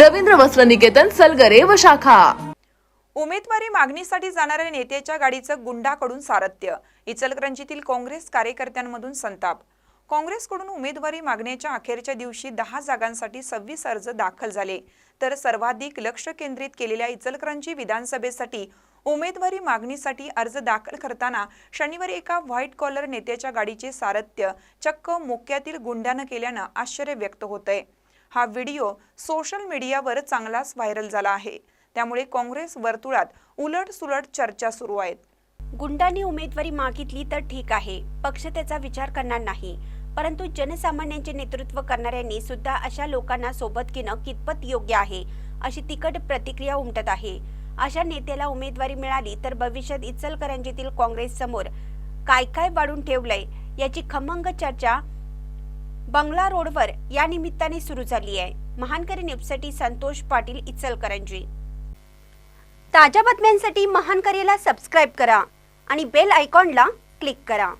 रवींद्र वस्त्र निकेतन सलगरे व शाखा. उमेदवारी मागणीसाठी जाणाऱ्या नेत्याच्या गाडीचं गुंडाकडून सारथ्य इचलकरंजीतील काँग्रेस कार्यकर्त्यांमधून संताप. काँग्रेसकडून उमेदवारी मागण्याच्या अखेरच्या दिवशी दहा जागांसाठी सव्वीस अर्ज दाखल झाले. तर सर्वाधिक लक्ष केंद्रित केलेल्या इचलकरंजी विधानसभेसाठी उमेदवारी मागणीसाठी अर्ज दाखल करताना शनिवारी एका व्हाईट कॉलर नेत्याच्या गाडीचे सारथ्य चक्क मोक्यातील गुंड्यानं केल्यानं आश्चर्य व्यक्त होतंय. हा व्हिडिओ सोशल मीडियावर चांगलाच व्हायरल झाला आहे. त्यामुळे काँग्रेस वर्तुळात उलट सुलट चर्चा सुरू आहेत. गुंडांनी उमेदवारी मागितली तर ठीक आहे पक्ष त्याचा विचार करणार नाही. परंतु जनसामान्यांचे नेतृत्व करणाऱ्यांनी सुद्धा अशा लोकांना सोबत घेणं कितपत योग्य आहे अशी तिकट प्रतिक्रिया उमटत आहे. अशा नेत्याला उमेदवारी मिळाली तर भविष्यात इचलकरंजीतील काँग्रेस समोर काय काय वाढून ठेवलंय याची खमंग चर्चा बंगला रोडवर या निमित्ताने सुरू झाली आहे. महानकरी न्यूजसाठी संतोष पाटील इचलकरंजी. ताज्या बातम्यांसाठी महानकरीला सबस्क्राईब करा आणि बेल आयकॉनला क्लिक करा.